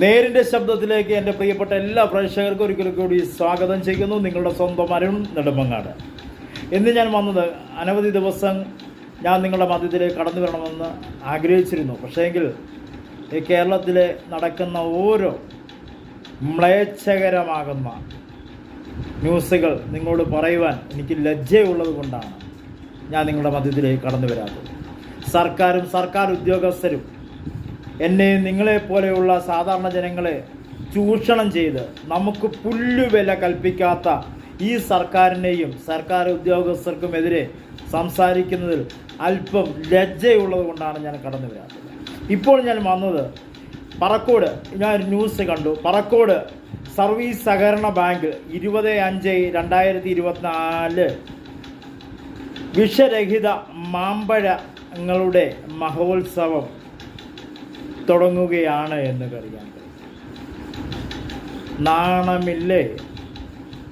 നേരിന്റെ ശബ്ദത്തിലേക്ക് എന്റെ പ്രിയപ്പെട്ട എല്ലാ പ്രേക്ഷകർക്കും ഒരിക്കലും കൂടി സ്വാഗതം ചെയ്യുന്നു. നിങ്ങളുടെ സ്വന്തം അരുൺ നെടുമ്പങ്ങാട് ഇന്ന് ഞാൻ വന്നത് അനവധി ദിവസം ഞാൻ നിങ്ങളുടെ മധ്യത്തിലേക്ക് കടന്നു വരണമെന്ന് ആഗ്രഹിച്ചിരുന്നു. പക്ഷേങ്കിൽ ഈ കേരളത്തിലെ നടക്കുന്ന ഓരോ മ്ലേച്ഛകരമാകുന്ന ന്യൂസുകൾ നിങ്ങളോട് പറയുവാൻ എനിക്ക് ലജ്ജയുള്ളത് കൊണ്ടാണ് ഞാൻ നിങ്ങളുടെ മധ്യത്തിലേക്ക് കടന്നു വരാത്തത്. സർക്കാരും സർക്കാർ ഉദ്യോഗസ്ഥരും എന്നെ നിങ്ങളെപ്പോലെയുള്ള സാധാരണ ജനങ്ങളെ ചൂഷണം ചെയ്ത് നമുക്ക് പുല്ലുവില കൽപ്പിക്കാത്ത ഈ സർക്കാരിനെയും സർക്കാർ ഉദ്യോഗസ്ഥർക്കുമെതിരെ സംസാരിക്കുന്നതിൽ അല്പം ലജ്ജയുള്ളത് കൊണ്ടാണ് ഞാൻ കടന്നു വരാത്തത്. ഇപ്പോൾ ഞാൻ വന്നത് പറക്കോട്. ഞാൻ ന്യൂസ് കണ്ടു. പറക്കോട് സർവീസ് സഹകരണ ബാങ്ക് ഇരുപത് അഞ്ച് രണ്ടായിരത്തി ഇരുപത്തിനാല് വിഷരഹിത മാമ്പഴങ്ങളുടെ മഹോത്സവം തുടങ്ങുകയാണ് എന്ന് കരുതാൻ നാണമില്ലേ?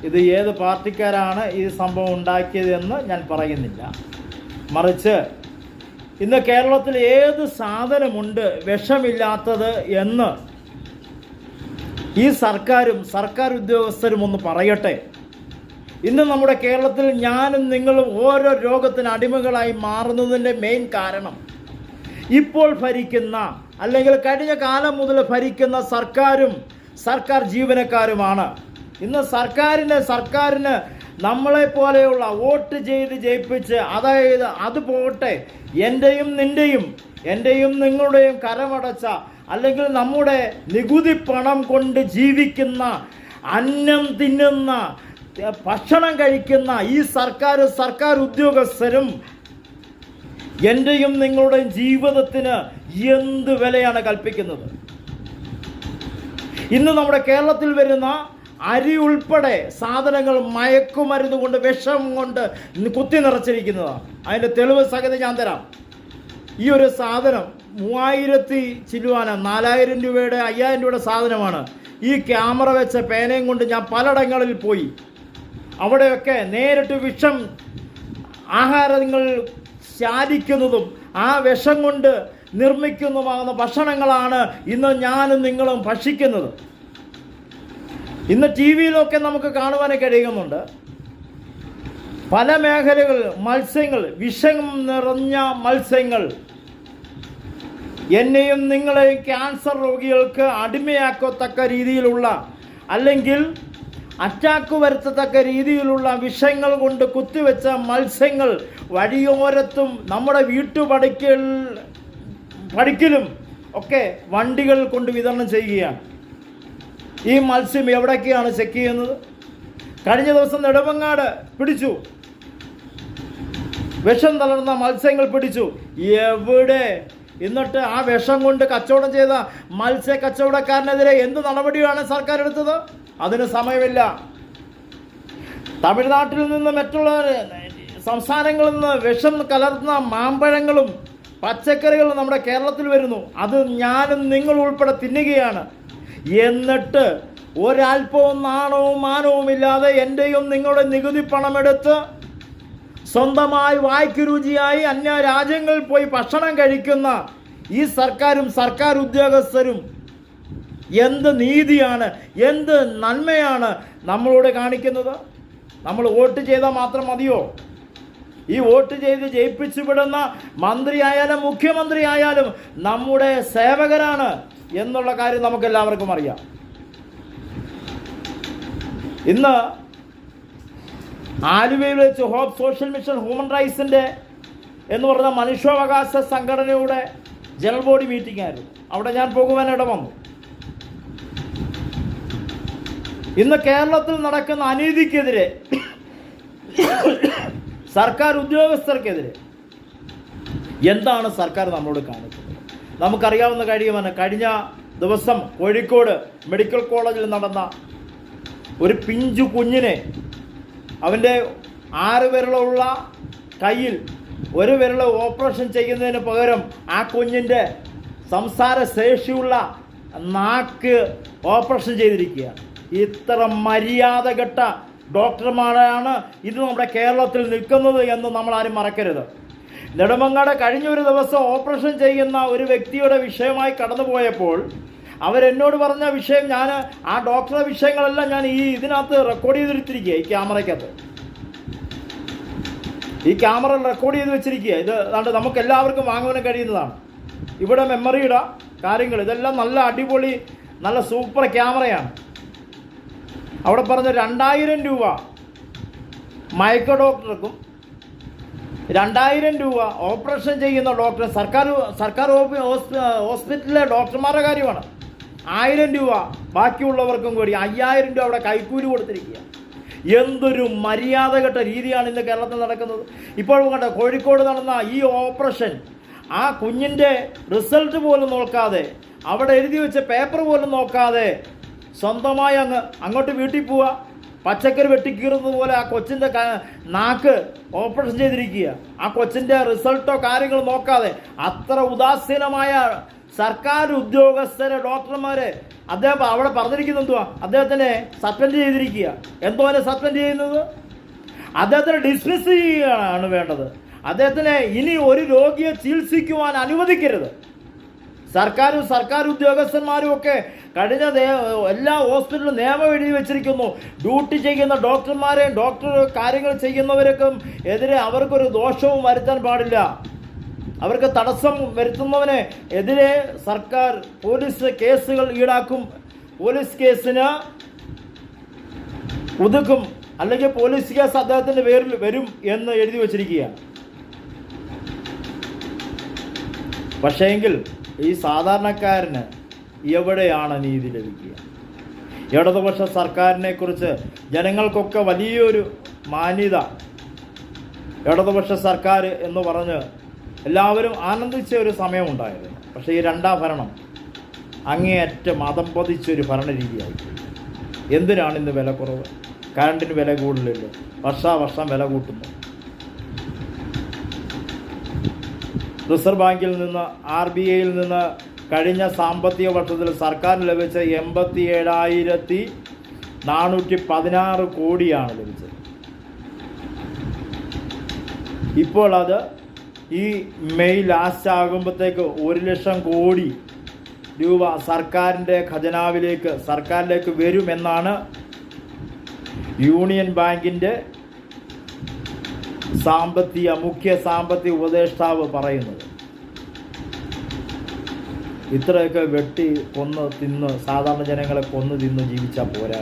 ഇത് ഏത് പാർട്ടിക്കാരാണ് ഈ സംഭവം ഉണ്ടാക്കിയതെന്ന് ഞാൻ പറയുന്നില്ല. മറിച്ച് ഇന്ന് കേരളത്തിൽ ഏത് സാധനമുണ്ട് വിഷമില്ലാത്തത് എന്ന് ഈ സർക്കാരും സർക്കാർ ഉദ്യോഗസ്ഥരും ഒന്ന് പറയട്ടെ. ഇന്ന് നമ്മുടെ കേരളത്തിൽ ഞാനും നിങ്ങളും ഓരോ രോഗത്തിന് അടിമകളായി മാറുന്നതിന്റെ മെയിൻ കാരണം ഇപ്പോൾ ഭരിക്കുന്ന അല്ലെങ്കിൽ കഴിഞ്ഞ കാലം മുതൽ ഭരിക്കുന്ന സർക്കാരും സർക്കാർ ജീവനക്കാരുമാണ്. ഇന്ന് സർക്കാരിന് സർക്കാരിന് നമ്മളെ പോലെയുള്ള വോട്ട് ചെയ്ത് ജയിപ്പിച്ച് അതായത് അത് പോകട്ടെ എന്റെയും നിന്റെയും എന്റെയും നിങ്ങളുടെയും കരമടച്ച അല്ലെങ്കിൽ നമ്മുടെ നികുതി പണം കൊണ്ട് ജീവിക്കുന്ന അന്നം തിന്നുന്ന ഭക്ഷണം കഴിക്കുന്ന ഈ സർക്കാർ സർക്കാർ ഉദ്യോഗസ്ഥരും എന്റെയും നിങ്ങളുടെയും ജീവിതത്തിന് എന്ത് വിലയാണ് കൽപ്പിക്കുന്നത്? ഇന്ന് നമ്മുടെ കേരളത്തിൽ വരുന്ന അരി ഉൾപ്പെടെ സാധനങ്ങൾ മയക്കുമരുന്ന് കൊണ്ട് വിഷം കൊണ്ട് കുത്തി നിറച്ചിരിക്കുന്നതാണ്. അതിന്റെ തെളിവ് സഹിതം ഞാൻ തരാം. ഈ ഒരു സാധനം മൂവായിരത്തി ചില്ലുവാന നാലായിരം രൂപയുടെ അയ്യായിരം രൂപയുടെ സാധനമാണ്. ഈ ക്യാമറ വെച്ച പേനയും കൊണ്ട് ഞാൻ പലയിടങ്ങളിൽ പോയി. അവിടെയൊക്കെ നേരിട്ട് വിഷം ആഹാരങ്ങൾ ശാലിക്കുന്നതും ആ വിഷം കൊണ്ട് നിർമ്മിക്കുന്നതുമാകുന്ന ഭക്ഷണങ്ങളാണ് ഇന്ന് ഞാനും നിങ്ങളും ഭക്ഷിക്കുന്നത്. ഇന്ന് ടി വിയിലൊക്കെ നമുക്ക് കാണുവാനേ കഴിയുന്നുണ്ട്. പല മേഖലകൾ മത്സ്യങ്ങൾ വിഷം നിറഞ്ഞ മത്സ്യങ്ങൾ. എന്നെയും നിങ്ങളെയും ക്യാൻസർ രോഗികൾക്ക് അടിമയാക്കത്തക്ക രീതിയിലുള്ള അല്ലെങ്കിൽ അറ്റാക്ക് വരുത്തത്തക്ക രീതിയിലുള്ള വിഷയങ്ങൾ കൊണ്ട് കുത്തിവെച്ച മത്സ്യങ്ങൾ വഴിയോരത്തും നമ്മുടെ വീട്ടുപടിക്കൽ പടിക്കലും ഒക്കെ വണ്ടികൾ കൊണ്ട് വിതരണം ചെയ്യുകയാണ്. ഈ മത്സ്യം എവിടേക്കാണ് ചെക്ക് ചെയ്യുന്നത്? കഴിഞ്ഞ ദിവസം നെടുമങ്ങാട് പിടിച്ചു. വിഷം തളർന്ന മത്സ്യങ്ങൾ പിടിച്ചു. എവിടെ? എന്നിട്ട് ആ വിഷം കൊണ്ട് കച്ചവടം ചെയ്ത മത്സ്യ കച്ചവടക്കാരനെതിരെ എന്ത് നടപടിയാണ് സർക്കാർ എടുത്തത്? അതിന് സമയമില്ല. തമിഴ്നാട്ടിൽ നിന്ന് മറ്റുള്ള സംസ്ഥാനങ്ങളിൽ നിന്ന് വിഷം കലർന്ന മാമ്പഴങ്ങളും പച്ചക്കറികളും നമ്മുടെ കേരളത്തിൽ വരുന്നു. അത് ഞാനും നിങ്ങൾ ഉൾപ്പെടെ തിന്നുകയാണ്. എന്നിട്ട് ഒരല്പവും നാണവും മാനവും ഇല്ലാതെ എന്റെയും നിങ്ങളുടെ നികുതി പണമെടുത്ത് സ്വന്തമായി വായ്ക്ക് രുചിയായി അന്യ രാജ്യങ്ങളിൽ പോയി ഭക്ഷണം കഴിക്കുന്ന ഈ സർക്കാരും സർക്കാർ ഉദ്യോഗസ്ഥരും എന്ത് നീതിയാണ് എന്ത് നന്മയാണ് നമ്മളോട് കാണിക്കുന്നത്? നമ്മൾ വോട്ട് ചെയ്താൽ മാത്രം മതിയോ? ഈ വോട്ട് ചെയ്ത് ജയിപ്പിച്ചു വിടുന്ന മന്ത്രിയായാലും മുഖ്യമന്ത്രിയായാലും നമ്മുടെ സേവകരാണ് എന്നുള്ള കാര്യം നമുക്ക് എല്ലാവർക്കും അറിയാം. ഇന്ന് ആലുവയിൽ വെച്ച് ഹോപ്പ് സോഷ്യൽ മിഷൻ ഹ്യൂമൻ റൈറ്റ്സിന്റെ എന്ന് പറഞ്ഞ മനുഷ്യാവകാശ സംഘടനയുടെ ജനറൽ ബോഡി മീറ്റിംഗ് ആയിരുന്നു. അവിടെ ഞാൻ പോകുവാൻ വന്നു ഇന്ന് കേരളത്തിൽ നടക്കുന്ന അനീതിക്കെതിരെ സർക്കാർ ഉദ്യോഗസ്ഥർക്കെതിരെ എന്താണ് സർക്കാർ നമ്മളോട് കാണിക്കുന്നത് നമുക്കറിയാവുന്ന കാര്യമാണ് കഴിഞ്ഞ ദിവസം കോഴിക്കോട് മെഡിക്കൽ കോളേജിൽ നടന്ന ഒരു പിഞ്ചു കുഞ്ഞിനെ അവന്റെ ആറ് വിരലുള്ള കയ്യിൽ ഒരു വിരൽ ഓപ്പറേഷൻ ചെയ്യുന്നതിന് പകരം ആ കുഞ്ഞിന്റെ സംസാര ശേഷിയുള്ള നാക്ക് ഓപ്പറേഷൻ ചെയ്തിരിക്കുകയാണ്. ഇത്ര മര്യാദ കെട്ട ഡോക്ടർമാരാണ് ഇത് നമ്മുടെ കേരളത്തിൽ നിൽക്കുന്നത് എന്ന് നമ്മൾ ആരും മറക്കരുത്. നെടുമങ്ങാട് കഴിഞ്ഞ ഒരു ദിവസം ഓപ്പറേഷൻ ചെയ്യുന്ന ഒരു വ്യക്തിയുടെ വിഷയമായി കടന്നുപോയപ്പോൾ അവരെന്നോട് പറഞ്ഞ വിഷയം ഞാൻ ആ ഡോക്ടറുടെ വിഷയങ്ങളെല്ലാം ഞാൻ ഈ ഇതിനകത്ത് റെക്കോർഡ് ചെയ്തെടുത്തിരിക്കുക ഈ ക്യാമറയ്ക്കകത്ത്. ഈ ക്യാമറ റെക്കോർഡ് ചെയ്ത് വെച്ചിരിക്കുക ഇത് അതുകൊണ്ട് നമുക്ക് എല്ലാവർക്കും വാങ്ങുവാൻ കഴിയുന്നതാണ്. ഇവിടെ മെമ്മറിയുടെ കാര്യങ്ങൾ. ഇതെല്ലാം നല്ല അടിപൊളി നല്ല സൂപ്പർ ക്യാമറയാണ്. അവിടെ പറഞ്ഞ രണ്ടായിരം രൂപ മയക്ക ഡോക്ടർക്കും രണ്ടായിരം രൂപ ഓപ്പറേഷൻ ചെയ്യുന്ന ഡോക്ടർ സർക്കാർ സർക്കാർ ഹോസ്പി- ഹോസ്പി- ഹോസ്പിറ്റലിലെ ഡോക്ടർമാരുടെ കാര്യമാണ്. ആയിരം രൂപ ബാക്കിയുള്ളവർക്കും കൂടി അയ്യായിരം രൂപ അവിടെ കൈക്കൂലി കൊടുത്തിരിക്കുക. എന്തൊരു മര്യാദകെട്ട രീതിയാണ് ഇന്ന് കേരളത്തിൽ നടക്കുന്നത്. ഇപ്പോൾ കണ്ട കോഴിക്കോട് നടന്ന ഈ ഓപ്പറേഷൻ ആ കുഞ്ഞിന്റെ റിസൾട്ട് പോലും നോക്കാതെ അവിടെ എഴുതി വെച്ച പേപ്പർ പോലും നോക്കാതെ സ്വന്തമായി അങ്ങ് അങ്ങോട്ട് വീട്ടിൽ പോവുക പച്ചക്കറി വെട്ടിക്കീറുന്നത് പോലെ ആ കൊച്ചിന്റെ നാക്ക് ഓപ്പറേഷൻ ചെയ്തിരിക്കുക. ആ കൊച്ചിന്റെ റിസൾട്ടോ കാര്യങ്ങളോ നോക്കാതെ അത്ര ഉദാസീനമായ സർക്കാർ ഉദ്യോഗസ്ഥരെ ഡോക്ടർമാരെ അദ്ദേഹം അവിടെ പറഞ്ഞിരിക്കുന്നത് എന്തുവാ? അദ്ദേഹത്തിനെ സസ്പെൻഡ് ചെയ്തിരിക്കുക. എന്തോനെ സസ്പെൻഡ് ചെയ്യുന്നത്? അദ്ദേഹത്തിനെ ഡിസ്മിസ് ചെയ്യുകയാണ് വേണ്ടത്. അദ്ദേഹത്തിനെ ഇനി ഒരു രോഗിയെ ചികിത്സിക്കുവാൻ അനുവദിക്കരുത്. സർക്കാരും സർക്കാർ ഉദ്യോഗസ്ഥന്മാരും ഒക്കെ കഴിഞ്ഞ എല്ലാ ഹോസ്പിറ്റലും നിയമം എഴുതി വെച്ചിരിക്കുന്നു. ഡ്യൂട്ടി ചെയ്യുന്ന ഡോക്ടർമാരെയും ഡോക്ടർ കാര്യങ്ങൾ ചെയ്യുന്നവർക്കും എതിരെ അവർക്കൊരു ദോഷവും വരുത്താൻ പാടില്ല. അവർക്ക് തടസ്സം വരുത്തുന്നവനെ എതിരെ സർക്കാർ പോലീസ് കേസുകൾ ഈടാക്കും. പോലീസ് കേസിന് ഒതുക്കും. അല്ലെങ്കിൽ പോലീസ് കേസ് അദ്ദേഹത്തിന്റെ പേരിൽ വരും എന്ന് എഴുതി വച്ചിരിക്കുകയാണ്. പക്ഷേങ്കിൽ ഈ സാധാരണക്കാരന് എവിടെയാണ് നീതി ലഭിക്കുക? ഇടതുപക്ഷ സർക്കാരിനെ കുറിച്ച് ജനങ്ങൾക്കൊക്കെ വലിയൊരു മാന്യത. ഇടതുപക്ഷ സർക്കാർ എന്ന് പറഞ്ഞ് എല്ലാവരും ആനന്ദിച്ച ഒരു സമയമുണ്ടായിരുന്നു. പക്ഷേ ഈ രണ്ടാം ഭരണം അങ്ങേയറ്റം മതം പതിച്ചൊരു ഭരണരീതിയായി എന്തിനാണ് ഇന്ന് വില കുറവ് കറണ്ടിന് വില കൂടുതലല്ലോ? വർഷാവർഷം വില കൂട്ടുന്നു. റിസർവ് ബാങ്കിൽ നിന്ന് ആർ ബി ഐയിൽ നിന്ന് കഴിഞ്ഞ സാമ്പത്തിക വർഷത്തിൽ സർക്കാരിന് ലഭിച്ച എൺപത്തി ഏഴായിരത്തി നാനൂറ്റി പതിനാറ് കോടിയാണ് ലഭിച്ചത്. ഇപ്പോൾ അത് ഈ മെയ് ലാസ്റ്റ് ആകുമ്പോഴത്തേക്ക് ഒരു ലക്ഷം കോടി രൂപ സർക്കാരിന്റെ ഖജനാവിലേക്ക് സർക്കാരിലേക്ക് വരുമെന്നാണ് യൂണിയൻ ബാങ്കിന്റെ സാമ്പത്തിക മുഖ്യ സാമ്പത്തിക ഉപദേഷ്ടാവ് പറയുന്നത്. ഇത്രയൊക്കെ വെട്ടി കൊന്ന് തിന്ന് സാധാരണ ജനങ്ങളെ കൊന്ന് തിന്ന് ജീവിച്ചാൽ പോരാ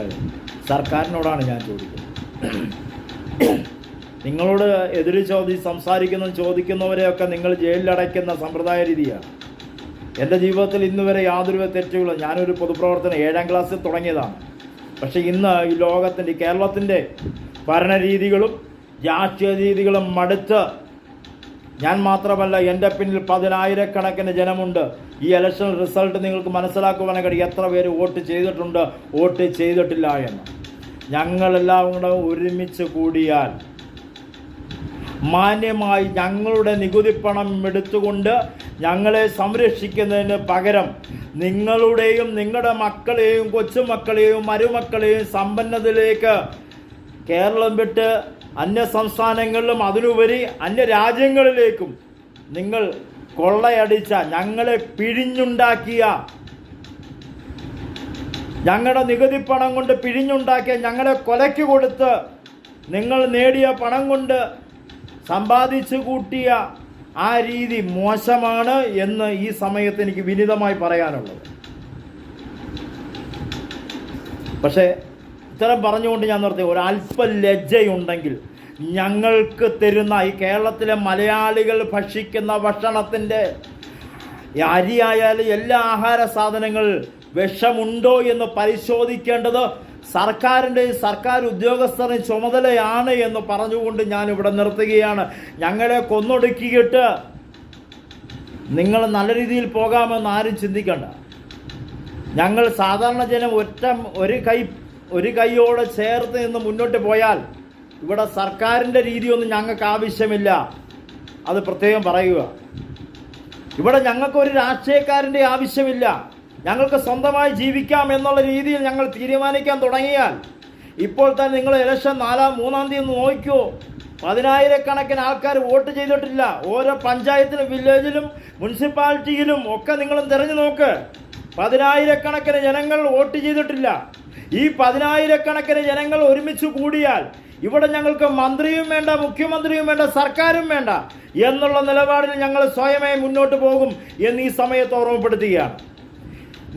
സർക്കാരിനോടാണ് ഞാൻ ചോദിക്കുന്നത്. നിങ്ങളോട് എതിര് ചോദി സംസാരിക്കുന്ന ചോദിക്കുന്നവരെയൊക്കെ നിങ്ങൾ ജയിലിലടയ്ക്കുന്ന സമ്പ്രദായ രീതിയാണ്. എന്റെ ജീവിതത്തിൽ ഇന്ന് വരെ യാതൊരു തെറ്റുകളും ഞാനൊരു പൊതുപ്രവർത്തനം ഏഴാം ക്ലാസ്സിൽ തുടങ്ങിയതാണ്. പക്ഷേ ഇന്ന് ഈ ലോകത്തിന്റെ കേരളത്തിന്റെ ഭരണരീതികളും രാഷ്ട്രീയ രീതികളും മടുത്ത് ഞാൻ മാത്രമല്ല എന്റെ പിന്നിൽ പതിനായിരക്കണക്കിന് ജനമുണ്ട്. ഈ ഇലക്ഷൻ റിസൾട്ട് നിങ്ങൾക്ക് മനസ്സിലാക്കുവാനേ കഴിയും എത്ര പേര് വോട്ട് ചെയ്തിട്ടുണ്ട്. വോട്ട് ചെയ്തിട്ടില്ല എന്ന്. ഞങ്ങളെല്ലാം കൂടെ ഒരുമിച്ച് കൂടിയാൽ മാന്യമായി ഞങ്ങളുടെ നികുതി പണം എടുത്തുകൊണ്ട് ഞങ്ങളെ സംരക്ഷിക്കുന്നതിന് പകരം നിങ്ങളുടെയും നിങ്ങളുടെ മക്കളെയും കൊച്ചുമക്കളെയും മരുമക്കളെയും സമ്പന്നതയിലേക്ക് കേരളം വിട്ട് അന്യ സംസ്ഥാനങ്ങളിലും അതിനുപരി അന്യ രാജ്യങ്ങളിലേക്കും നിങ്ങൾ കൊള്ളയടിച്ച ഞങ്ങളെ പിഴിഞ്ഞുണ്ടാക്കിയ ഞങ്ങളുടെ നികുതി പണം കൊണ്ട് പിഴിഞ്ഞുണ്ടാക്കിയ ഞങ്ങളെ കൊലയ്ക്ക് കൊടുത്ത് നിങ്ങൾ നേടിയ പണം കൊണ്ട് സമ്പാദിച്ചു കൂട്ടിയ ആ രീതി മോശമാണ് എന്ന് ഈ സമയത്ത് എനിക്ക് വിനിതമായി പറയാനുള്ളത്. പക്ഷേ ഇത്തരം പറഞ്ഞുകൊണ്ട് ഞാൻ നിർത്തി. ഒരല്പ ലജ്ജയുണ്ടെങ്കിൽ ഞങ്ങൾക്ക് തരുന്ന ഈ കേരളത്തിലെ മലയാളികൾ ഭക്ഷിക്കുന്ന ഭക്ഷണത്തിന്റെ അരിയായാലും എല്ലാ ആഹാര സാധനങ്ങൾ വിഷമുണ്ടോ എന്ന് പരിശോധിക്കേണ്ടത് സർക്കാരിന്റെ സർക്കാർ ഉദ്യോഗസ്ഥരുടെ ചുമതലയാണ് എന്ന് പറഞ്ഞുകൊണ്ട് ഞാൻ ഇവിടെ നിർത്തുകയാണ്. ഞങ്ങളെ കൊന്നൊടുക്കിയിട്ട് നിങ്ങൾ നല്ല രീതിയിൽ പോകാമെന്ന് ആരും ചിന്തിക്കണ്ട. ഞങ്ങൾ സാധാരണ ജനം ഒറ്റ ഒരു കൈ ഒരു കൈയോടെ ചേർത്ത് നിന്ന് മുന്നോട്ട് പോയാൽ ഇവിടെ സർക്കാരിന്റെ രീതിയൊന്നും ഞങ്ങൾക്ക് ആവശ്യമില്ല. അത് പ്രത്യേകം പറയുക. ഇവിടെ ഞങ്ങൾക്ക് ഒരു രാഷ്ട്രീയക്കാരന്റെ ആവശ്യമില്ല. ഞങ്ങൾക്ക് സ്വന്തമായി ജീവിക്കാം എന്നുള്ള രീതിയിൽ ഞങ്ങൾ തീരുമാനിക്കാൻ തുടങ്ങിയാൽ ഇപ്പോൾ തന്നെ നിങ്ങൾ ഇലക്ഷൻ നാലാം മൂന്നാം തീയതി ഒന്ന് നോക്കിയോ പതിനായിരക്കണക്കിന് ആൾക്കാർ വോട്ട് ചെയ്തിട്ടില്ല. ഓരോ പഞ്ചായത്തിലും വില്ലേജിലും മുനിസിപ്പാലിറ്റിയിലും ഒക്കെ നിങ്ങളും തിരഞ്ഞു നോക്ക്. പതിനായിരക്കണക്കിന് ജനങ്ങൾ വോട്ട് ചെയ്തിട്ടില്ല. ഈ പതിനായിരക്കണക്കിന് ജനങ്ങൾ ഒരുമിച്ച് കൂടിയാൽ ഇവിടെ ഞങ്ങൾക്ക് മന്ത്രിയും വേണ്ട മുഖ്യമന്ത്രിയും വേണ്ട സർക്കാരും വേണ്ട എന്നുള്ള നിലപാടിൽ ഞങ്ങൾ സ്വയമേ മുന്നോട്ട് പോകും എന്ന് ഈ സമയത്ത് ഓർമ്മപ്പെടുത്തുകയാണ്.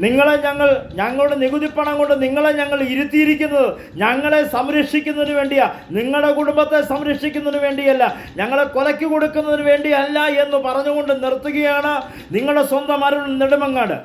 നിങ്ങളെ ഞങ്ങൾ ഞങ്ങളുടെ നികുതി പണം കൊണ്ട് നിങ്ങളെ ഞങ്ങൾ ഇരുത്തിയിരിക്കുന്നത് ഞങ്ങളെ സംരക്ഷിക്കുന്നതിന് വേണ്ടിയാ. നിങ്ങളുടെ കുടുംബത്തെ സംരക്ഷിക്കുന്നതിന് വേണ്ടിയല്ല ഞങ്ങളെ കൊലയ്ക്ക് കൊടുക്കുന്നതിന് വേണ്ടിയല്ല എന്ന് പറഞ്ഞുകൊണ്ട് നിർത്തുകയാണ് നിങ്ങളുടെ സ്വന്തം അരുൾ നെടുമങ്ങാട്.